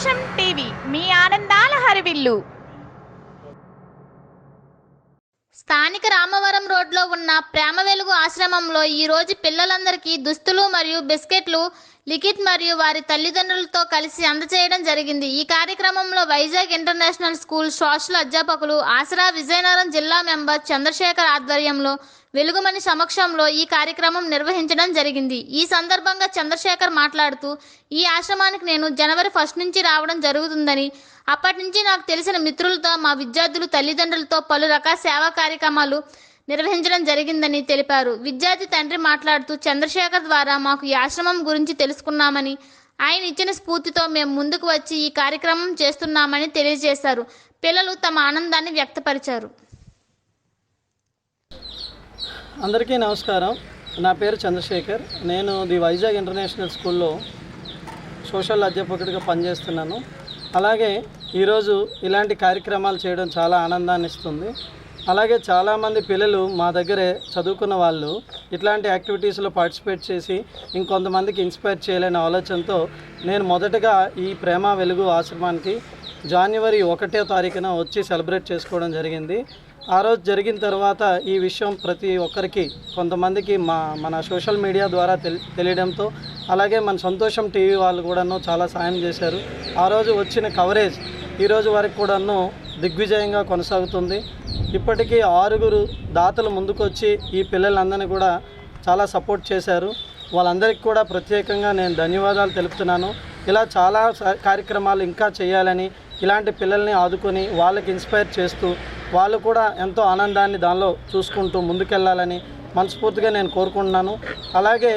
సంతోషం టీవీ. మీ ఆనందాల హరివిల్లు. స్థానిక రామవరం రోడ్లో ఉన్న ప్రేమ వెలుగు ఆశ్రమంలో ఈ రోజు పిల్లలందరికీ దుస్తులు మరియు బిస్కెట్లు లిఖిత్ మరియు వారి తల్లిదండ్రులతో కలిసి అందచేయడం జరిగింది. ఈ కార్యక్రమంలో వైజాగ్ ఇంటర్నేషనల్ స్కూల్ సోషల్ అధ్యాపకులు ఆసరా విజయనగరం జిల్లా మెంబర్ చంద్రశేఖర్ ఆధ్వర్యంలో వెలుగుమణి సమక్షంలో ఈ కార్యక్రమం నిర్వహించడం జరిగింది. ఈ సందర్భంగా చంద్రశేఖర్ మాట్లాడుతూ ఈ ఆశ్రమానికి నేను జనవరి ఫస్ట్ నుంచి రావడం జరుగుతుందని అప్పటి నుంచి నాకు తెలిసిన మిత్రులతో మా విద్యార్థులు తల్లిదండ్రులతో పలు రకాల సేవా కార్యక్రమాలు నిర్వహించడం జరిగిందని తెలిపారు. విద్యార్థి తండ్రి మాట్లాడుతూ చంద్రశేఖర్ ద్వారా మాకు ఈ ఆశ్రమం గురించి తెలుసుకున్నామని ఆయన ఇచ్చిన స్ఫూర్తితో మేము ముందుకు వచ్చి ఈ కార్యక్రమం చేస్తున్నామని తెలియజేశారు. పిల్లలు తమ ఆనందాన్ని వ్యక్తపరిచారు. అందరికీ నమస్కారం. నా పేరు చంద్రశేఖర్. నేను ది వైజాగ్ ఇంటర్నేషనల్ స్కూల్లో సోషల్ అధ్యాపకుడిగా పనిచేస్తున్నాను. అలాగే ఈరోజు ఇలాంటి కార్యక్రమాలు చేయడం చాలా ఆనందాన్ని ఇస్తుంది అలాగే చాలామంది పిల్లలు మా దగ్గరే చదువుకున్న వాళ్ళు ఇట్లాంటి యాక్టివిటీస్లో పార్టిసిపేట్ చేసి ఇంకొంతమందికి ఇన్స్పైర్ చేయాలనే ఆలోచనతో నేను మొదటగా ఈ ప్రేమ వెలుగు ఆశ్రమానికి జనవరి ఒకటో తారీఖున వచ్చి సెలబ్రేట్ చేసుకోవడం జరిగింది. ఆ రోజు జరిగిన తర్వాత ఈ విషయం ప్రతి ఒక్కరికి కొంతమందికి మా మన సోషల్ మీడియా ద్వారా తెలి తెలియడంతో అలాగే మన సంతోషం టీవీ వాళ్ళు కూడాను చాలా సాయం చేశారు. ఆ రోజు వచ్చిన కవరేజ్ ఈరోజు వరకు కూడాను దిగ్విజయంగా కొనసాగుతుంది. ఇప్పటికీ ఆరుగురు దాతలు ముందుకొచ్చి ఈ పిల్లలందరినీ కూడా చాలా సపోర్ట్ చేశారు. వాళ్ళందరికీ కూడా ప్రత్యేకంగా నేను ధన్యవాదాలు తెలుపుతున్నాను. ఇలా చాలా కార్యక్రమాలు ఇంకా చేయాలని ఇలాంటి పిల్లల్ని ఆదుకొని వాళ్ళకి ఇన్స్పైర్ చేస్తూ వాళ్ళు కూడా ఎంతో ఆనందాన్ని దానిలో చూసుకుంటూ ముందుకెళ్ళాలని మనస్ఫూర్తిగా నేను కోరుకుంటున్నాను. అలాగే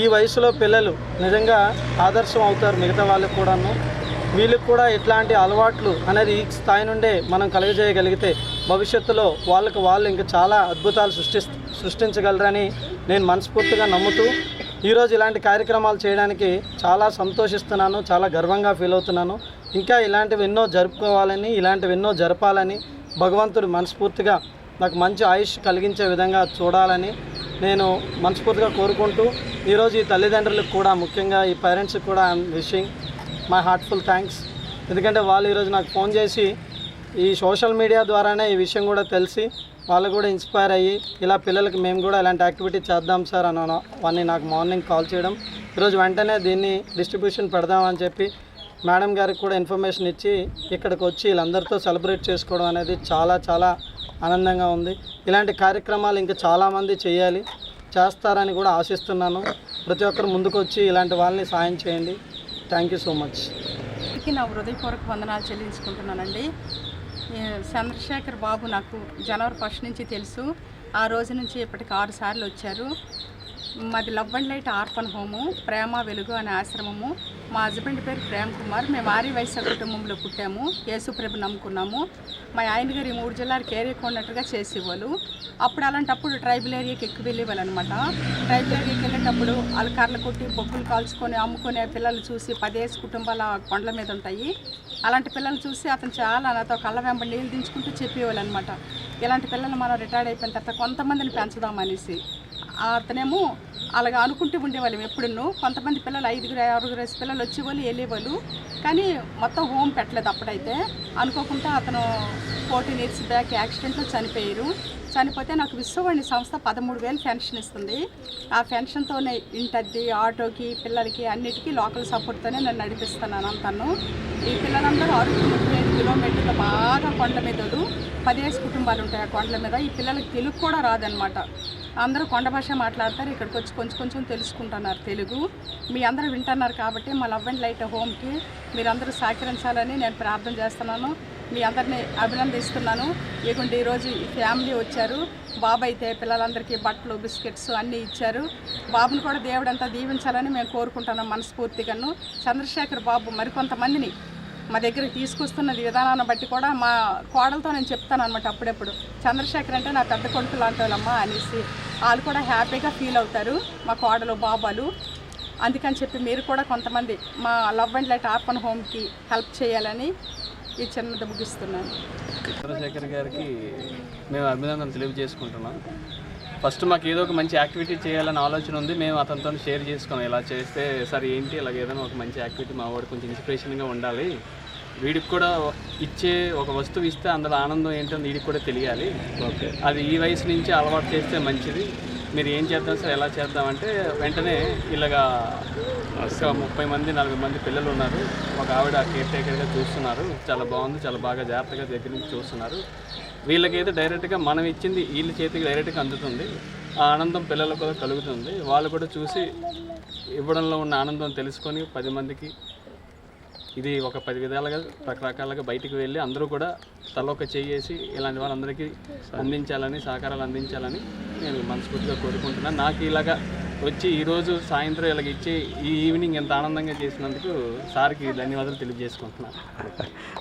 ఈ వయసులో పిల్లలు నిజంగా ఆదర్శం అవుతారు మిగతా వాళ్ళకు కూడాను. వీళ్ళకి కూడా ఇట్లాంటి అలవాట్లు అనేది ఈ స్థాయి నుండే మనం కలుగజేయగలిగితే భవిష్యత్తులో వాళ్ళకు వాళ్ళు ఇంకా చాలా అద్భుతాలు సృష్టి సృష్టించగలరని నేను మనస్ఫూర్తిగా నమ్ముతూ ఈరోజు ఇలాంటి కార్యక్రమాలు చేయడానికి చాలా సంతోషిస్తున్నాను చాలా గర్వంగా ఫీల్ అవుతున్నాను. ఇంకా ఇలాంటివి ఎన్నో జరుపుకోవాలని ఇలాంటివి ఎన్నో జరపాలని భగవంతుడు మనస్ఫూర్తిగా నాకు మంచి ఆయుష్ కలిగించే విధంగా చూడాలని నేను మనస్ఫూర్తిగా కోరుకుంటూ ఈరోజు ఈ తల్లిదండ్రులకు కూడా ముఖ్యంగా ఈ పేరెంట్స్కి కూడా I'm wishing my heartful thanks ఎందుకంటే వాళ్ళు ఈరోజు నాకు ఫోన్ చేసి ఈ సోషల్ మీడియా ద్వారానే ఈ విషయం కూడా తెలిసి వాళ్ళు కూడా ఇన్స్పైర్ అయ్యి ఇలా పిల్లలకి మేము కూడా ఇలాంటి యాక్టివిటీ చేద్దాం సార్ అని అని నాకు మార్నింగ్ కాల్ చేయడం. ఈరోజు వెంటనే దీన్ని డిస్ట్రిబ్యూషన్ పెడదామని చెప్పి మేడం గారికి కూడా ఇన్ఫర్మేషన్ ఇచ్చి ఇక్కడికి వచ్చి వీళ్ళందరితో సెలబ్రేట్ చేసుకోవడం అనేది చాలా చాలా ఆనందంగా ఉంది. ఇలాంటి కార్యక్రమాలు ఇంకా చాలామంది చేయాలి చేస్తారని కూడా ఆశిస్తున్నాను. ప్రతి ఒక్కరు ముందుకు వచ్చి ఇలాంటి వాళ్ళని సాయం చేయండి. Thank you so much. నా హృదయపూర్వక వందనాలు చెల్లించుకుంటున్నానండి. చంద్రశేఖర్ బాబు నాకు జనవరి ఫస్ట్ నుంచి తెలుసు. ఆ రోజు నుంచి ఇప్పటికి ఆరు సార్లు వచ్చారు. మాది love and light orphan home ప్రేమ వెలుగు అనే ఆశ్రమము. మా హస్బెండ్ పేరు ప్రేమ్ కుమార్. మేము ఆరి వయసు కుటుంబంలో పుట్టాము. యేసుప్రభు నమ్ముకున్నాము. మా ఆయన గారు ఈ మూడు జిల్లాలకు ఏరియా కొన్నట్టుగా చేసేవాళ్ళు. అప్పుడు అలాంటప్పుడు ట్రైబల్ ఏరియాకి ఎక్కువ వెళ్ళేవాళ్ళు అనమాట ట్రైబల్ ఏరియాకి వెళ్ళేటప్పుడు వాళ్ళు కర్రలు కొట్టి బొగ్గులు కాల్చుకొని అమ్ముకునే పిల్లలు చూసి పదేసి కుటుంబాల కొండల మీద ఉంటాయి. అలాంటి పిల్లలు చూసి అతను చాలా నాతో కళ్ళ వెంబడి నీళ్ళు దించుకుంటూ చెప్పేవాళ్ళు అనమాట ఇలాంటి పిల్లలు మనం రిటైర్డ్ అయిపోయిన తర్వాత కొంతమందిని పెంచుదాం అనేసి. అతనేమో అలాగా అనుకుంటూ ఉండేవాళ్ళం ఎప్పుడున్నో కొంతమంది పిల్లలు ఐదుగురు ఆరుగురు పిల్లలు వచ్చేవాళ్ళు వెళ్ళేవాళ్ళు. కానీ మొత్తం హోమ్ పెట్టలేదు అప్పుడైతే. అనుకోకుండా అతను ఫోర్టీన్ ఇయర్స్ బ్యాక్ యాక్సిడెంట్లో చనిపోయారు. చనిపోతే నాకు విశ్వవాణి సంస్థ పదమూడు వేలు పెన్షన్ ఇస్తుంది. ఆ పెన్షన్తోనే ఇంటద్ది ఆటోకి పిల్లలకి అన్నిటికీ లోకల్ సపోర్ట్తోనే నేను నడిపిస్తున్నాను అంతను. ఈ పిల్లలందరూ అరకు ముప్పై ఐదు కిలోమీటర్లు బాగా కొండ మీదలు పదిహేను కుటుంబాలు ఉంటాయి ఆ కొండల మీద. ఈ పిల్లలకి తెలుగు కూడా రాదనమాట. అందరూ కొండ భాష మాట్లాడతారు ఇక్కడికి వచ్చి కొంచెం కొంచెం తెలుసుకుంటున్నారు తెలుగు. మీ అందరూ వింటున్నారు కాబట్టి మా లవ్ అండ్ లైట్ హోమ్కి మీరందరూ సహకరించాలని నేను ప్రార్థన చేస్తున్నాను. మీ అందరినీ అభినందిస్తున్నాను. ఇదిగోండి ఈరోజు ఫ్యామిలీ వచ్చారు. బాబు అయితే పిల్లలందరికీ బట్టలు బిస్కెట్స్ అన్నీ ఇచ్చారు. బాబుని కూడా దేవుడంతా దీవించాలని మేము కోరుకుంటున్నాం మనస్ఫూర్తిగాను. చంద్రశేఖర్ బాబు మరికొంతమందిని మా దగ్గర తీసుకొస్తున్న విధానాన్ని బట్టి కూడా మా కోడలతో నేను చెప్తాను అనమాట అప్పుడప్పుడు. చంద్రశేఖర్ అంటే నా పెద్ద కొడుకు లాంటి వాళ్ళమ్మా అనేసి వాళ్ళు కూడా హ్యాపీగా ఫీల్ అవుతారు మా కోడలు బాబాలు. అందుకని చెప్పి మీరు కూడా కొంతమంది మా లవ్ అండ్ లైట్ ఆర్పన్ హోమ్కి హెల్ప్ చేయాలని ఈ చిన్నది ముగిస్తున్నాను. చంద్రశేఖర్ గారికి మేము అభినందనలు తెలియజేసుకుంటున్నాం. ఫస్ట్ మాకు ఏదో ఒక మంచి యాక్టివిటీ చేయాలని ఆలోచన ఉంది. మేము అతనితో షేర్ చేసుకున్నాం. ఇలా చేస్తే సార్ ఏంటి ఇలాగ ఏదైనా ఒక మంచి యాక్టివిటీ మా వాడు కొంచెం ఇన్స్పిరేషన్గా ఉండాలి. వీడికి కూడా ఇచ్చే ఒక వస్తువు ఇస్తే అందులో ఆనందం ఏంటో వీడికి కూడా తెలియాలి. ఓకే. అది ఈ వయసు నుంచి అలవాటు చేస్తే మంచిది. మీరు ఏం చేద్దాం సార్ ఎలా చేద్దామంటే వెంటనే ఇలాగా ఒక ముప్పై మంది నలభై మంది పిల్లలు ఉన్నారు. ఒక ఆవిడ కేర్ టేకర్గా చూస్తున్నారు. చాలా బాగుంది చాలా బాగా జాగ్రత్తగా దగ్గర నుంచి చూస్తున్నారు. వీళ్ళకైతే డైరెక్ట్గా మనం ఇచ్చింది వీళ్ళ చేతికి డైరెక్ట్గా అందుతుంది. ఆ ఆనందం పిల్లలకు కూడా కలుగుతుంది. వాళ్ళు కూడా చూసి ఇవ్వడంలో ఉన్న ఆనందం తెలుసుకొని పది మందికి ఇది ఒక పది విధాలుగా రకరకాలుగా బయటికి వెళ్ళి అందరూ కూడా తల ఒక చేసి ఇలాంటి వాళ్ళందరికీ అందించాలని సహకారాలు అందించాలని నేను మనస్ఫూర్తిగా కోరుకుంటున్నాను నాకు ఇలాగా వచ్చి ఈరోజు సాయంత్రం ఇలాగ ఇచ్చి ఈ ఈవినింగ్ ఎంత ఆనందంగా చేసినందుకు సార్కి ధన్యవాదాలు తెలియజేసుకుంటున్నాను